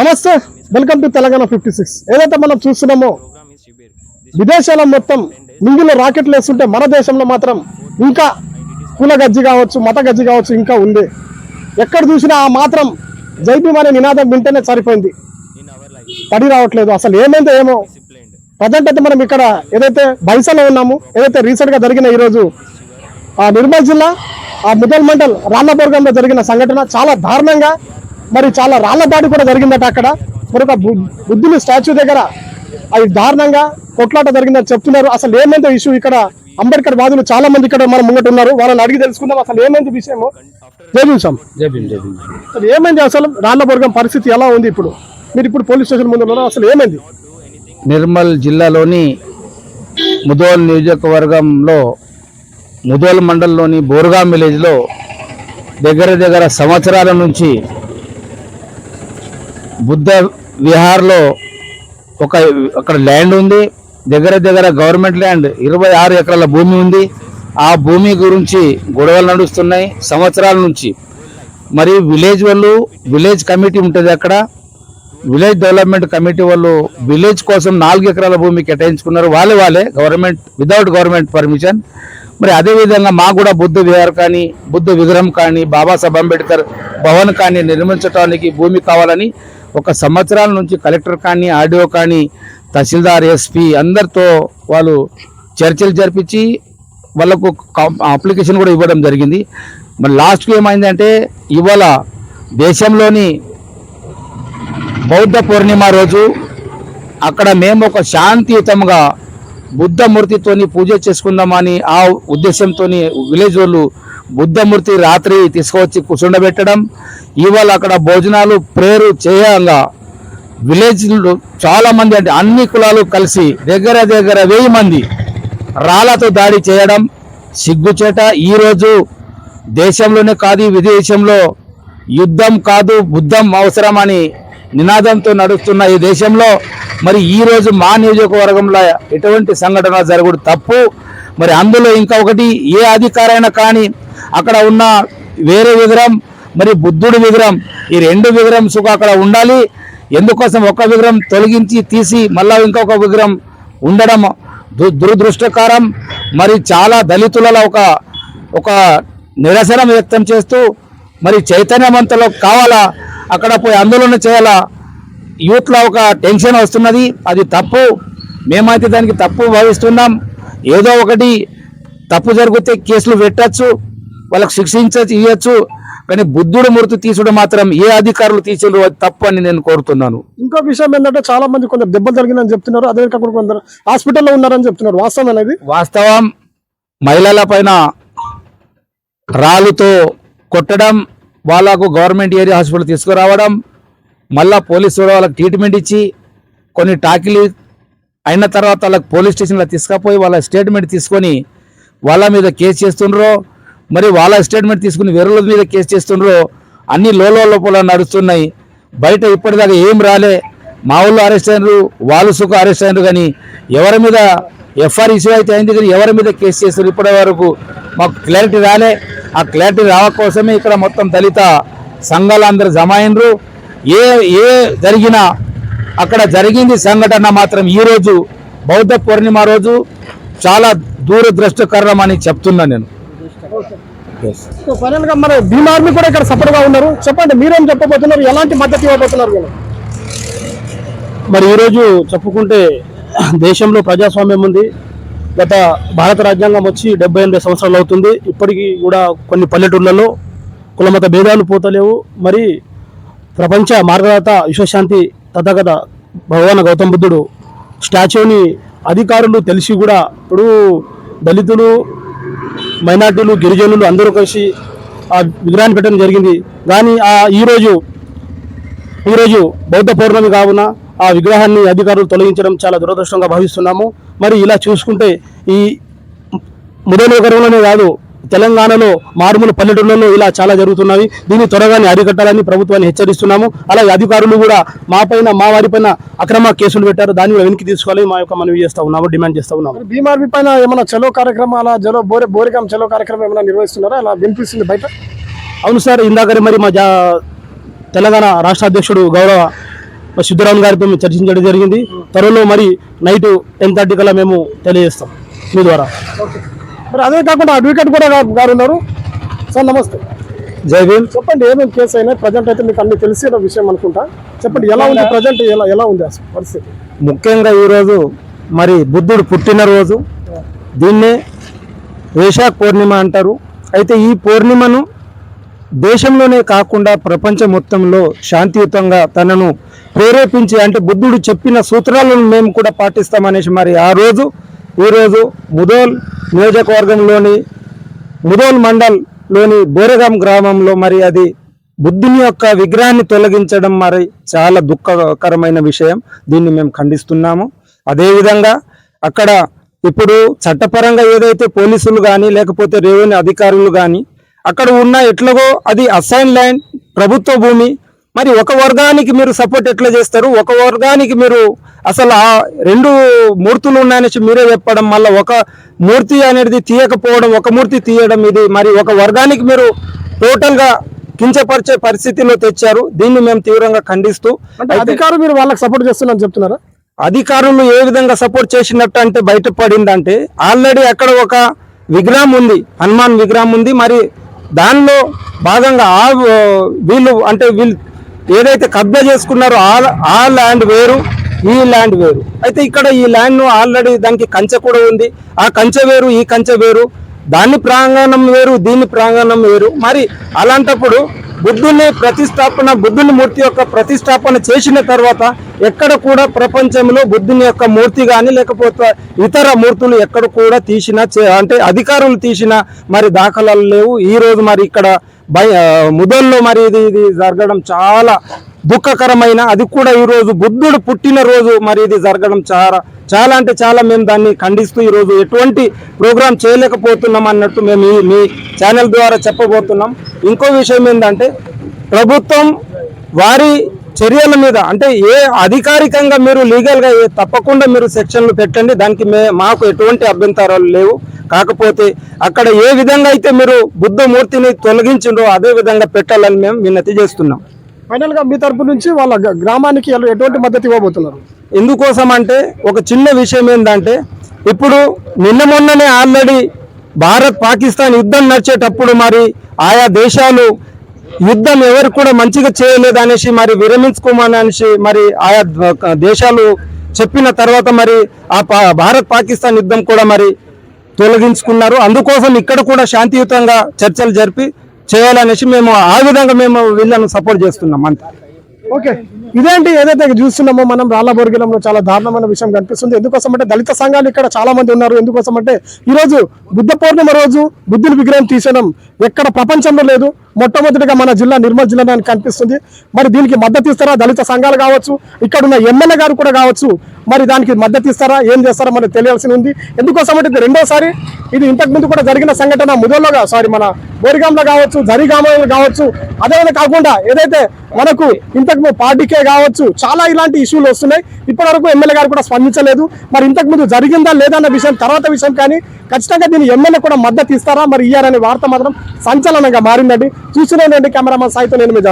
నమస్తే welcome to Telangana fifty six ఏదైతే మనం చూస్తున్నామో విదేశాల మొత్తం మింగిలో రాకెట్లు వేస్తుంటే మన దేశంలో మాత్రం ఇంకా కుల గజ్జి కావచ్చు మత గజ్జి కావచ్చు ఇంకా ఉంది. ఎక్కడ చూసినా ఆ మాత్రం జైబీం అనే నినాదం వింటేనే సరిపోయింది. పడి రావట్లేదు. అసలు ఏమైందో ఏమో. ప్రజెంట్ అయితే మనం ఇక్కడ ఏదైతే బైసలో ఉన్నాము ఏదైతే రీసెంట్గా జరిగిన ఈరోజు ఆ నిర్మల్ జిల్లా ఆ ముదల్ మండల్ రాళ్ళబోర్గంలో జరిగిన సంఘటన చాలా దారుణంగా మరి చాలా రాళ్ళ దాడి కూడా జరిగిందట అక్కడ. మరి ఒక బు- బుద్ధుని స్టాచ్యూ దగ్గర అది దారుణంగా కొట్లాట జరిగిందని చెప్తున్నారు. అసలు ఏమైందో ఇష్యూ ఇక్కడ? అంబేద్కర్ వాదులు చాలా మంది ఇక్కడ మన ముంగట ఉన్నారు. వాళ్ళని అడిగి తెలుసుకుందాం. అసలు ఏమైంది విషయము? జై చూసాం జైబీం జైబీం అసలు ఏమైంది అసలు? రాళ్ళబోర్గం పరిస్థితి ఎలా ఉంది ఇప్పుడు? మీరు ఇప్పుడు పోలీస్ స్టేషన్ ముందు ఉన్నారు? అసలు ఏమైంది? నిర్మల్ జిల్లాలోని ముదోల్ నియోజకవర్గంలో ముదోల్ మండలంలోని బోర్గాం విలేజ్లో దగ్గర దగ్గర సంవత్సరాల నుంచి బుద్ధ విహార్లో ఒక అక్కడ ల్యాండ్ ఉంది. దగ్గర దగ్గర గవర్నమెంట్ ల్యాండ్ ఇరవై ఆరు ఎకరాల భూమి ఉంది. ఆ భూమి గురించి గొడవలు నడుస్తున్నాయి సంవత్సరాల నుంచి. మరి విలేజ్ వాళ్ళు విలేజ్ కమిటీ ఉంటుంది అక్కడ. విలేజ్ డెవలప్మెంట్ కమిటీ వాళ్ళు విలేజ్ కోసం నాలుగు ఎకరాల భూమి కేటాయించుకున్నారు. వాళ్ళే వాళ్ళే గవర్నమెంట్ వితౌట్ గవర్నమెంట్ పర్మిషన్ మరి అదే విధంగా మాకు కూడా బుద్ధ విహార్ కానీ బుద్ధ విగ్రహం కానీ బాబాసాహెబ్ అంబేద్కర్ భవన్ కానీ నిర్మించడానికి భూమి కావాలని ఒక సంవత్సరాల నుంచి కలెక్టర్ కానీ ఆర్డీఓ కానీ తహసీల్దార్ ఎస్పీ అందరితో వాళ్ళు చర్చలు జరిపించి వాళ్ళకు అప్లికేషన్ కూడా ఇవ్వడం జరిగింది. మరి లాస్ట్కి ఏమైందంటే ఇవాళ దేశంలోని బౌద్ధ పూర్ణిమ రోజు అక్కడ మేము ఒక శాంతియుతంగా బుద్ధమూర్తితోని పూజ చేసుకుందామని ఆ ఉద్దేశంతో విలేజ్ వాళ్ళు బుద్ధమూర్తి రాత్రి తీసుకువచ్చి కూర్చుండబెట్టడం ఇవాళ అక్కడ భోజనాలు ప్రేరు చేయాల విలేజ్ చాలా మంది అంటే అన్ని కులాలు కలిసి దగ్గర దగ్గర వెయ్యి మంది రాళ్ళతో దాడి చేయడం సిగ్గుచేట. ఈరోజు దేశంలోనే కాదు విదేశంలో యుద్ధం కాదు బుద్ధం అవసరం అని నినాదంతో నడుస్తున్న ఈ దేశంలో మరి ఈరోజు మా నియోజకవర్గంలో ఎటువంటి సంఘటన జరగడు తప్పు. మరి అందులో ఇంకా ఒకటి ఏ అధికారైనా కానీ అక్కడ ఉన్న వేరే విగ్రహం మరి బుద్ధుడి విగ్రహం ఈ రెండు విగ్రహం సుఖ అక్కడ ఉండాలి. ఎందుకోసం ఒక విగ్రహం తొలగించి తీసి మళ్ళా ఇంకొక విగ్రహం ఉండడం దు- దురదృష్టకరం. మరి చాలా దళితులలో ఒక ఒక నిరసన వ్యక్తం చేస్తూ మరి చైతన్యవంతలో కావాలా? అక్కడ పోయి ఆందోళన చేయాలా? యూత్లో ఒక టెన్షన్ వస్తున్నది. అది తప్పు. మేమైతే దానికి తప్పు భావిస్తున్నాం. ఏదో ఒకటి తప్పు జరిగితే కేసులు పెట్టచ్చు. వాళ్ళకి శిక్షించ ఇవ్వచ్చు కానీ బుద్ధుడు మూర్తి తీసుడు మాత్రం ఏ అధికారులు తీసిండ్రు అది తప్పు అని నేను కోరుతున్నాను. ఇంకో విషయం ఏంటంటే చాలా మంది కొందరు దెబ్బలు జరిగిందని చెప్తున్నారు అదే కాకుండా కొందరు హాస్పిటల్లో ఉన్నారని చెప్తున్నారు. వాస్తవం అనేది? వాస్తవం మహిళల పైన రాళ్ళుతో కొట్టడం వాళ్ళకు గవర్నమెంట్ ఏరియా హాస్పిటల్ తీసుకురావడం మళ్ళా పోలీసు కూడా వాళ్ళకి ట్రీట్మెంట్ ఇచ్చి కొన్ని టాకిలు అయిన తర్వాత వాళ్ళకి పోలీస్ స్టేషన్లో తీసుకుపోయి వాళ్ళ స్టేట్మెంట్ తీసుకొని వాళ్ళ మీద కేసు చేస్తుండ్రో మరి వాళ్ళ స్టేట్మెంట్ తీసుకుని వేరే మీద కేసు చేస్తుండ్రో అన్ని లోలో లోపల నడుస్తున్నాయి. బయట ఇప్పటిదాకా ఏం రాలే. మా ఊళ్ళో అరెస్ట్ అయినారు వాళ్ళు సుఖ అరెస్ట్ అయినారు కానీ ఎవరి మీద ఎఫ్ఆర్ ఇష్యూ అయితే అయింది కానీ ఎవరి మీద కేసు చేస్తారు ఇప్పటి వరకు? మాకు క్లారిటీ రాలే. ఆ క్లారిటీ రావ కోసమే ఇక్కడ మొత్తం దళిత సంఘాలు అందరు జమ అయినరు. ఏ ఏ జరిగినా అక్కడ జరిగింది సంఘటన మాత్రం ఈ రోజు బౌద్ధ పూర్ణిమ రోజు చాలా దూరదృష్టకరణం అని చెప్తున్నా నేను. సో ఫైనల్గా మరి భీమ్ ఆర్మీ కూడా ఇక్కడ సపోర్ట్గా ఉన్నారు. చెప్పండి మీరేం చెప్పబోతున్నారు? ఎలాంటి మద్దతు ఇవ్వబోతున్నారు మరి ఈరోజు చెప్పుకుంటే దేశంలో ప్రజాస్వామ్యం ఉంది. గత భారత రాజ్యాంగం వచ్చి డెబ్బై ఎనిమిది సంవత్సరాలు అవుతుంది. ఇప్పటికీ కూడా కొన్ని పల్లెటూర్లలో కులమత భేదాలు పోతలేవు. మరి ప్రపంచ మార్గదాత విశ్వశాంతి తథాగత భగవాన్ గౌతమ బుద్ధుడు స్టాచ్యూని అధికారులు తెలిసి కూడా ఇప్పుడు దళితులు మైనార్టీలు గిరిజనులు అందరూ కలిసి ఆ విగ్రహాన్ని పెట్టడం జరిగింది. కానీ ఆ ఈరోజు ఈరోజు బౌద్ధ పౌర్ణమి కావున ఆ విగ్రహాన్ని అధికారులు తొలగించడం చాలా దురదృష్టంగా భావిస్తున్నాము. మరి ఇలా చూసుకుంటే ఈ ముదనగరంలోనే కాదు తెలంగాణలో మారుమూల పల్లెటూళ్ళలో ఇలా చాలా జరుగుతున్నవి. దీన్ని త్వరగానే అరికట్టాలని ప్రభుత్వాన్ని హెచ్చరిస్తున్నాము. అలాగే అధికారులు కూడా మా పైన మా వారిపైన అక్రమ కేసులు పెట్టారు. దాన్ని కూడా వెనక్కి తీసుకోవాలి మా యొక్క మనవి చేస్తా ఉన్నాము డిమాండ్ చేస్తా ఉన్నాము. ఆర్మీ పైన ఏమైనా చలో కార్యక్రమాల జలో బోరే బోరికం చలో కార్యక్రమం ఏమైనా నిర్వహిస్తున్నారా? అలా వినిపిస్తుంది బయట. అవును సార్ ఇందాకనే మరి మా తెలంగాణ రాష్ట్ర అధ్యక్షుడు గౌరవ మరి సిద్ధరామన్ గారితో మేము చర్చించడం జరిగింది. త్వరలో మరి నైట్ టెన్ థర్టీ కల్లా మేము తెలియజేస్తాం మీ ద్వారా. మరి అదే కాకుండా అడ్వకేట్ కూడా గారు ఉన్నారు. సార్ నమస్తే. జై భీమ్. చెప్పండి ఏమేమి కేసు అయినా ప్రజెంట్ అయితే మీకు అన్ని తెలిసిన విషయం అనుకుంటా. చెప్పండి ఎలా ఉంది ప్రజెంట్ ఎలా ఎలా ఉంది అసలు పరిస్థితి? ముఖ్యంగా ఈరోజు మరి బుద్ధుడు పుట్టినరోజు. దీన్నే వేశాఖ పౌర్ణిమ అంటారు. అయితే ఈ పౌర్ణిమను దేశంలోనే కాకుండా ప్రపంచం మొత్తంలో శాంతియుతంగా తనను ప్రేరేపించి అంటే బుద్ధుడు చెప్పిన సూత్రాలను మేము కూడా పాటిస్తామనేసి మరి ఆ రోజు ఈరోజు ముదోల్ నియోజకవర్గంలోని ముదోల్ మండల్లోని బోరగాం గ్రామంలో మరి అది బుద్ధుని యొక్క విగ్రహాన్ని తొలగించడం మరి చాలా దుఃఖకరమైన విషయం. దీన్ని మేము ఖండిస్తున్నాము. అదేవిధంగా అక్కడ ఇప్పుడు చట్టపరంగా ఏదైతే పోలీసులు కానీ లేకపోతే రెవెన్యూ అధికారులు కానీ అక్కడ ఉన్న ఎట్లాగో అది అసైన్ ల్యాండ్ ప్రభుత్వ భూమి. మరి ఒక వర్గానికి మీరు సపోర్ట్ ఎట్లా చేస్తారు? ఒక వర్గానికి మీరు అసలు ఆ రెండు మూర్తులు ఉన్నాయనేసి మీరే చెప్పడం మళ్ళీ ఒక మూర్తి అనేది తీయకపోవడం ఒక మూర్తి తీయడం ఇది. మరి ఒక వర్గానికి మీరు టోటల్గా కించపరిచే పరిస్థితిలో తెచ్చారు. దీన్ని మేము తీవ్రంగా ఖండిస్తూ అధికారులు మీరు వాళ్ళకి సపోర్ట్ చేస్తున్నారని చెప్తున్నారా? అధికారులు ఏ విధంగా సపోర్ట్ చేసినట్టు అంటే బయటపడిందంటే ఆల్రెడీ అక్కడ ఒక విగ్రహం ఉంది హనుమాన్ విగ్రహం ఉంది. మరి దానిలో భాగంగా ఆ వీళ్ళు అంటే వీళ్ళు ఏదైతే కబ్జా చేసుకున్నారో ఆ ల్యాండ్ వేరు ఈ ల్యాండ్ వేరు. అయితే ఇక్కడ ఈ ల్యాండ్ ఆల్రెడీ దానికి కంచె కూడా ఉంది. ఆ కంచె వేరు ఈ కంచె వేరు. దాని ప్రాంగణం వేరు దీని ప్రాంగణం వేరు. మరి అలాంటప్పుడు బుద్ధుని ప్రతిష్టాపన బుద్ధుని మూర్తి యొక్క ప్రతిష్టాపన చేసిన తర్వాత ఎక్కడ కూడా ప్రపంచంలో బుద్ధుని యొక్క మూర్తి కానీ లేకపోతే ఇతర మూర్తులు ఎక్కడ కూడా తీసిన అంటే అధికారులు తీసిన మరి దాఖలాలు లేవు. ఈ రోజు మరి ఇక్కడ బై ముదల్లో మరి ఇది ఇది జరగడం చాలా దుఃఖకరమైన అది కూడా ఈ రోజు బుద్ధుడు పుట్టినరోజు మరి ఇది జరగడం చాలా చాలా అంటే చాలా మేము దాన్ని ఖండిస్తూ ఈరోజు ఎటువంటి ప్రోగ్రాం చేయలేకపోతున్నాం అన్నట్టు మేము మీ ఛానల్ ద్వారా చెప్పబోతున్నాం. ఇంకో విషయం ఏంటంటే ప్రభుత్వం వారి చర్యల మీద అంటే ఏ అధికారికంగా మీరు లీగల్గా ఏ తప్పకుండా మీరు సెక్షన్లు పెట్టండి దానికి మే మాకు ఎటువంటి అభ్యంతరాలు లేవు. కాకపోతే అక్కడ ఏ విధంగా అయితే మీరు బుద్ధమూర్తిని తొలగించిండ్రో అదే విధంగా పెట్టాలని మేము విన్నతి చేస్తున్నాం. ఫైనల్గా మీ తరపు నుంచి వాళ్ళ గ్రామానికి ఎటువంటి మద్దతు ఇవ్వబోతున్నారు? ఎందుకోసం అంటే ఒక చిన్న విషయం ఏంటంటే ఇప్పుడు నిన్న మొన్ననే ఆల్రెడీ భారత్ పాకిస్తాన్ యుద్ధం నడిచేటప్పుడు మరి ఆయా దేశాలు యుద్ధం ఎవరు కూడా మంచిగా చేయలేదు అనేసి మరి విరమించుకోమని అనేసి మరి ఆయా దేశాలు చెప్పిన తర్వాత మరి ఆ భారత్ పాకిస్తాన్ యుద్ధం కూడా మరి తొలగించుకున్నారు. అందుకోసం ఇక్కడ కూడా శాంతియుతంగా చర్చలు జరిపి చేయాలనేసి మేము ఆ విధంగా మేము వీళ్ళను సపోర్ట్ చేస్తున్నాం అంతే. ఓకే. ఇదేంటి? ఏదైతే చూస్తున్నామో మనం రాళ్ళబోర్గిలంలో చాలా దారుణమైన విషయం కనిపిస్తుంది. ఎందుకోసం అంటే దళిత సంఘాలు ఇక్కడ చాలా మంది ఉన్నారు. ఎందుకోసం అంటే ఈ రోజు బుద్ధ పౌర్ణిమ రోజు బుద్ధుని విగ్రహం తీసడం ఎక్కడ ప్రపంచంలో లేదు. మొట్టమొదటిగా మన జిల్లా నిర్మల్ జిల్లా కనిపిస్తుంది. మరి దీనికి మద్దతు ఇస్తారా? దళిత సంఘాలు కావచ్చు ఇక్కడ ఉన్న ఎమ్మెల్యే గారు కూడా కావచ్చు. మరి దానికి మద్దతు ఇస్తారా? ఏం చేస్తారా మనకు తెలియాల్సి ఉంది. ఎందుకోసం అంటే ఇది రెండోసారి ఇది ఇంతకు ముందు కూడా జరిగిన సంఘటన ముదోలో సారీ మన బోరిగాంలో కావచ్చు జరిగామలో కావచ్చు. అదేవిధంగా కాకుండా ఏదైతే మనకు ఇంతకుముందు పార్టీకే కావచ్చు చాలా ఇలాంటి ఇష్యూలు వస్తున్నాయి. ఇప్పటి వరకు ఎమ్మెల్యే గారు కూడా స్పందించలేదు. మరి ఇంతకు ముందు జరిగిందా లేదన్న విషయం తర్వాత విషయం కానీ ఖచ్చితంగా దీన్ని ఎమ్మెల్యే కూడా మద్దతు ఇస్తారా? మరి ఇయ్యారనే వార్త మాత్రం సంచలనంగా మారిందండి. చూస్తున్నానండి కెమెరామాన్ సాయితో నేను మీ